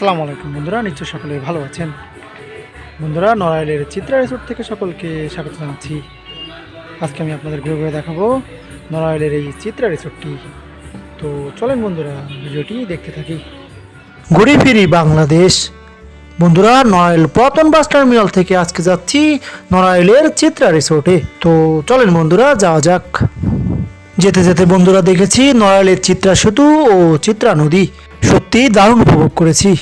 আসসালামু আলাইকুম বন্ধুরা, নিশ্চয় সকলে ভালো আছেন। বন্ধুরা, নড়াইলের চিত্রা রিসোর্ট থেকে সকলকে স্বাগত জানাচ্ছি। আজকে আমি আপনাদের ঘুরে ঘুরে দেখাবো নড়াইলের এই চিত্রা রিসোর্টটি তো চলেন বন্ধুরা, ভিডিওটি দেখতে থাকি। ঘুরে ফিরি বাংলাদেশ। বন্ধুরা, নড়াইল পতন বাস টার্মিনাল থেকে আজকে যাচ্ছি নড়াইলের চিত্রা রিসোর্টে তো চলেন বন্ধুরা, যাওয়া যাক। যেতে যেতে বন্ধুরা দেখেছি নড়াইলের চিত্রা সেতু ও চিত্রা নদী। সত্যি দারুণ উপভোগ করেছি।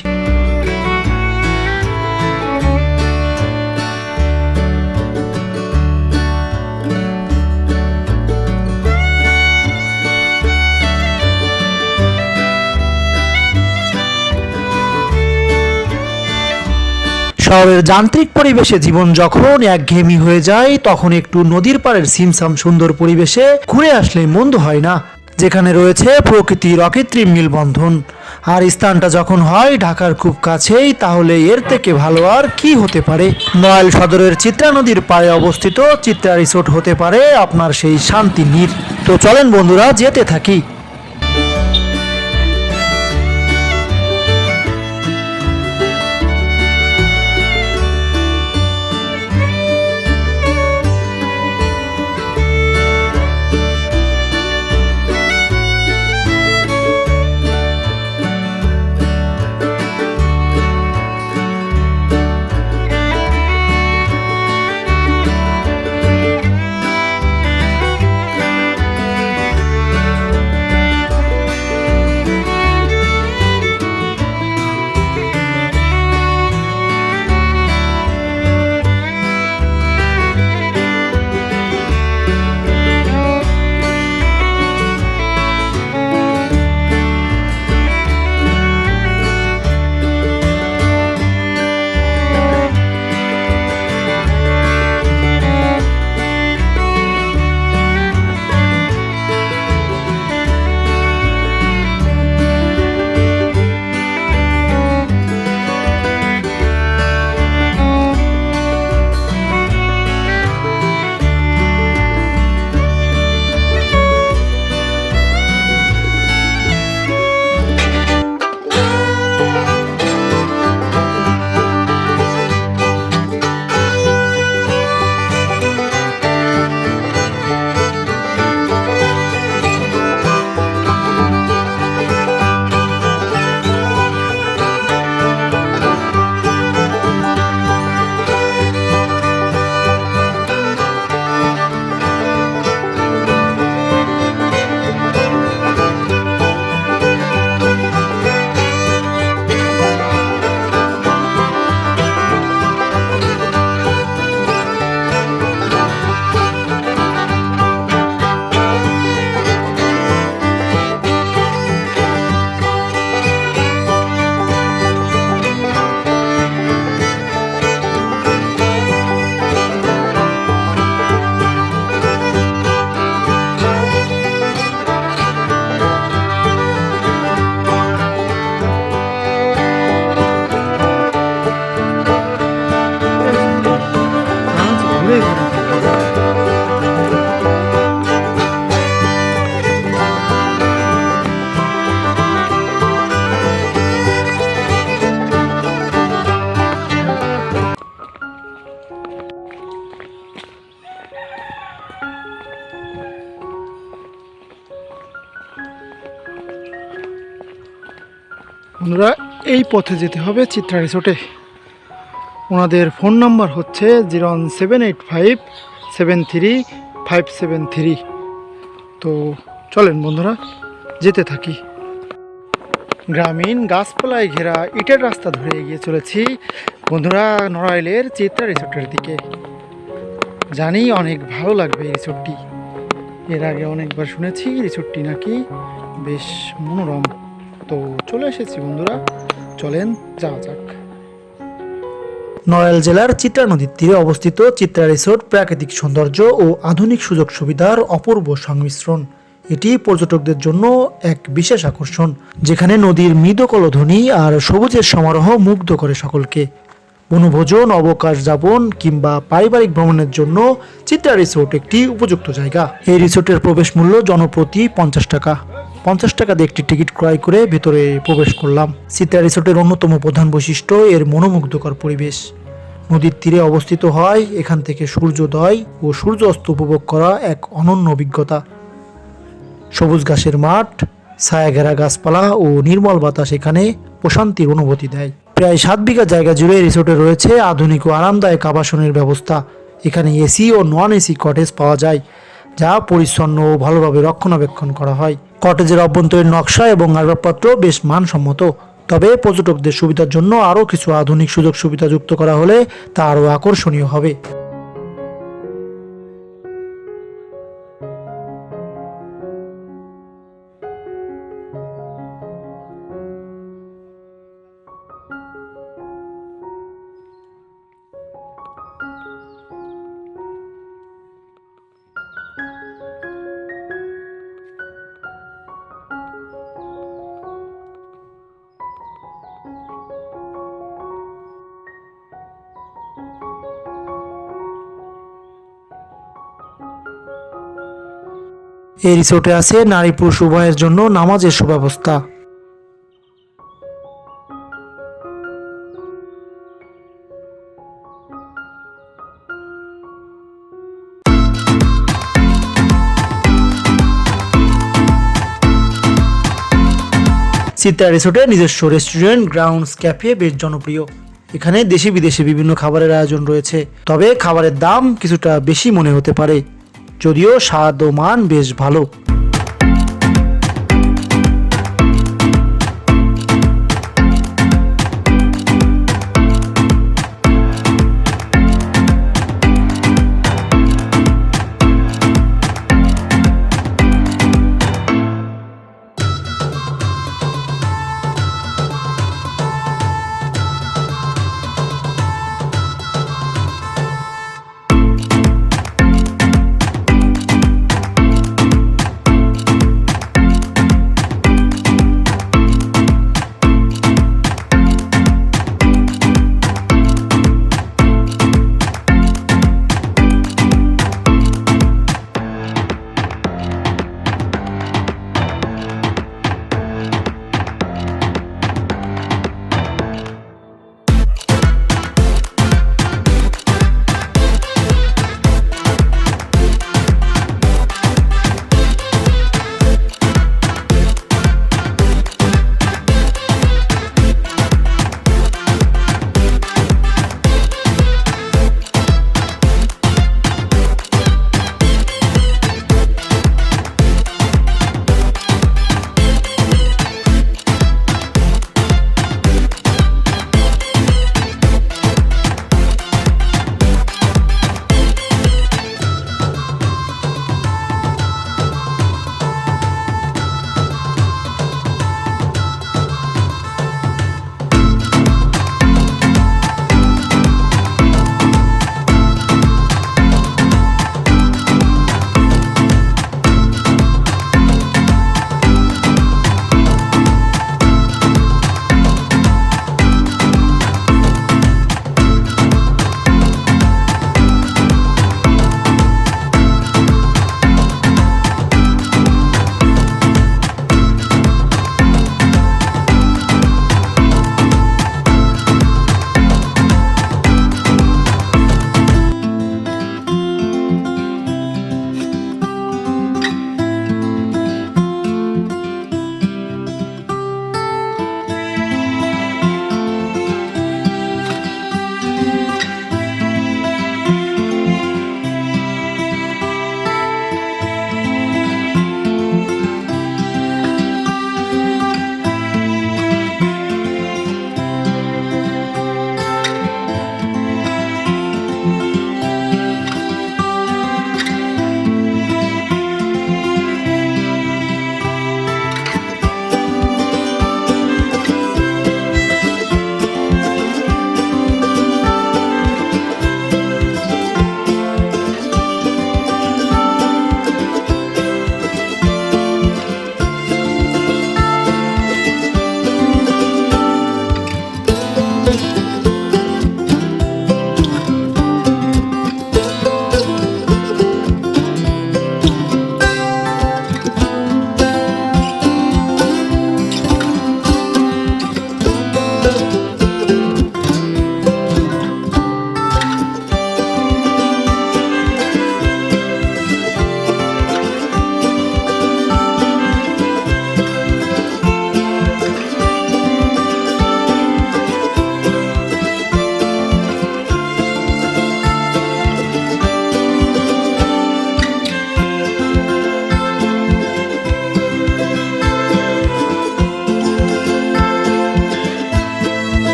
শহরের যান্ত্রিক পরিবেশে জীবন যখন একঘেয়েমি হয়ে যায়, তখন একটু নদীর পাড়ের সিমসাম সুন্দর পরিবেশে ঘুরে আসলে মন্দ হয় না। যেখানে রয়েছে প্রকৃতির অকৃত্রিম মিলবন্ধন। আর স্থানটা যখন হয় ঢাকার খুব কাছেই, তাহলে এর থেকে ভালো আর কি হতে পারে? নয়াল সদরের চিত্রা নদীর পাড়ে অবস্থিত চিত্রা রিসোর্ট হতে পারে আপনার সেই শান্তি নীর। তো চলেন বন্ধুরা, যেতে থাকি। বন্ধুরা এই পথে যেতে হবে চিত্রা রিসোর্টে। ওনাদের ফোন নাম্বার হচ্ছে zero one seven eight five seven three five seven three. তো চলেন বন্ধুরা, যেতে থাকি। গ্রামীণ গাছপালায় ঘেরা ইটের রাস্তা ধরে এগিয়ে চলেছি বন্ধুরা নড়াইলের চিত্রা রিসোর্টের দিকে। জানি অনেক ভালো লাগবে এই রিসোর্টটি। এর আগে অনেকবার শুনেছি রিসোর্টটি নাকি বেশ মনোরম। তো চলে এসেছি, বন্ধুরা। চলেন, যাওয়া যাক। নড়াইল জেলার চিত্রা নদীর তীরে অবস্থিত চিত্রা রিসোর্ট প্রাকৃতিক সৌন্দর্য ও আধুনিক সুযোগ সুবিধার অপূর্ব সংমিশ্রণ। এটি পর্যটকদের জন্য এক বিশেষ আকর্ষণ, যেখানে নদীর মৃদ কলধ্বনি আর সবুজের সমারোহ মুগ্ধ করে সকলকে। বনভোজন, অবকাশ যাপন কিংবা পারিবারিক ভ্রমণের জন্য চিত্রা রিসোর্ট একটি উপযুক্ত জায়গা। এই রিসোর্টের প্রবেশ মূল্য জনপ্রতি পঞ্চাশ টাকা। পঞ্চাশ টাকা দিয়ে একটি টিকিট ক্রয় করে ভেতরে প্রবেশ করলাম। চিত্রা রিসোর্টের অন্যতম প্রধান বৈশিষ্ট্য, এর মনোমুগ্ধকর পরিবেশ। নদীর তীরে অবস্থিত হয় এখান থেকে সূর্যোদয় ও সূর্য অস্ত উপভোগ করা এক অনন্য অভিজ্ঞতা। সবুজ ঘাসের মাঠ ছায়া ঘেরা গাছপালা ও নির্মল বাতাস এখানে প্রশান্তির অনুভূতি দেয়। প্রায় সাত বিঘা জায়গা জুড়ে রিসোর্টে রয়েছে আধুনিক ও আরামদায়ক আবাসনের ব্যবস্থা। এখানে এসি ও নন এসি কটেজ পাওয়া যায়, যা পরিচ্ছন্ন ও ভালোভাবে রক্ষণাবেক্ষণ করা হয়। কটেজের অভ্যন্তরীণ নকশা এবং আসবাবপত্র বেশ মানসম্মত। তবে পর্যটকদের সুবিধার জন্য আরও কিছু আধুনিক সুযোগ সুবিধা যুক্ত করা হলে তা আরও আকর্ষণীয় হবে। এই রিসোর্টে আছে নারী পুরুষ উভয়ের জন্য নামাজের সুব্যবস্থা। চিত্রা রিসোর্টে নিজস্ব রেস্টুরেন্ট, গ্রাউন্ডস, ক্যাফে বেশ জনপ্রিয়। এখানে দেশি বিদেশি বিভিন্ন খাবারের আয়োজন রয়েছে। তবে খাবারের দাম কিছুটা বেশি মনে হতে পারে। যদিও স্বাদ ও মান বেশ ভালো।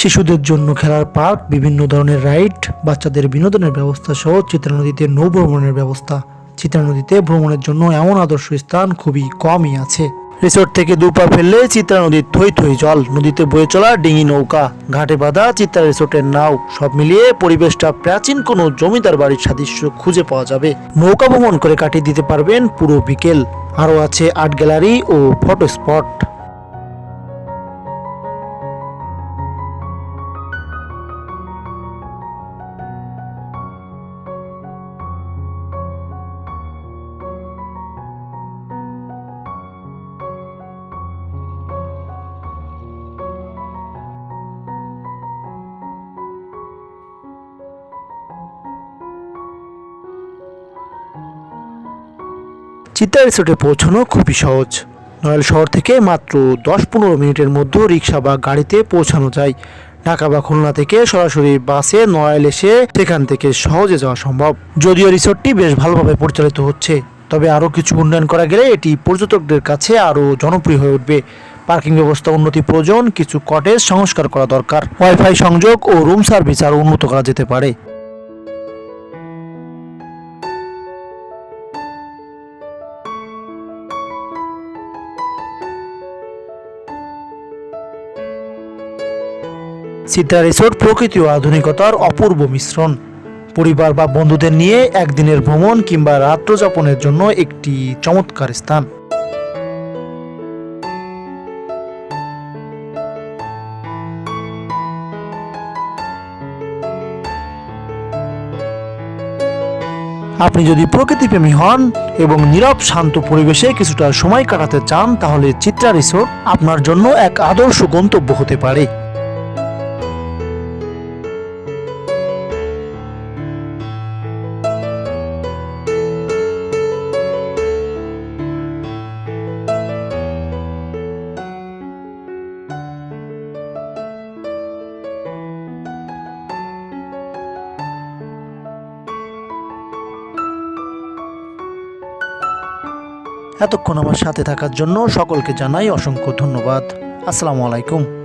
শিশুদের জন্য খেলার পার্ক, বিভিন্ন ধরনের রাইড, বাচ্চাদের বিনোদনের ব্যবস্থা সহ চিত্রা নদীতে নৌ ভ্রমণের ব্যবস্থা। চিত্রা নদীতে ভ্রমণের জন্য এমন আদর্শ স্থান খুবই কমই আছে। রিসোর্ট থেকে দুপা ফেললে চিত্রা নদীর থই থই জল, নদীতে বয়ে চলা ডিঙি নৌকা, ঘাটে বাঁধা চিত্রা রিসোর্টের নাও, সব মিলিয়ে পরিবেশটা প্রাচীন কোনো জমিদার বাড়ির সাদৃশ্য খুঁজে পাওয়া যাবে। নৌকা ভ্রমণ করে কাটিয়ে দিতে পারবেন পুরো বিকেল। আরও আছে আর্ট গ্যালারি ও ফটো স্পট। চিত্রা রিসোর্টে পৌঁছানো খুবই সহজ। নয়াল শহর থেকে মাত্র দশ পনেরো মিনিটের মধ্যে রিক্সা বা গাড়িতে পৌঁছানো যায়। ঢাকা বা খুলনা থেকে সরাসরি বাসে নয়াল এসে সেখান থেকে সহজে যাওয়া সম্ভব। যদিও রিসোর্টটি বেশ ভালোভাবে পরিচালিত হচ্ছে, তবে আরও কিছু উন্নয়ন করা গেলে এটি পর্যটকদের কাছে আরও জনপ্রিয় হয়ে উঠবে। পার্কিং ব্যবস্থা, উন্নতি প্রয়োজন, কিছু কটেজ সংস্কার করা দরকার। ওয়াইফাই সংযোগ ও রুম সার্ভিস আরও উন্নত করা যেতে পারে। চিত্রা রিসোর্ট প্রকৃতি ও আধুনিকতার অপূর্ব মিশ্রণ। পরিবার বা বন্ধুদের নিয়ে একদিনের ভ্রমণ কিংবা রাত্রযাপনের জন্য একটি চমৎকার স্থান। আপনি যদি প্রকৃতিপ্রেমী হন এবং নীরব, শান্ত পরিবেশে কিছুটা সময় কাটাতে চান, তাহলে চিত্রা রিসোর্ট আপনার জন্য এক আদর্শ গন্তব্য হতে পারে। এতক্ষণ আমার সাথে থাকার জন্য সকলকে জানাই অসংখ্য ধন্যবাদ। আসসালামু আলাইকুম।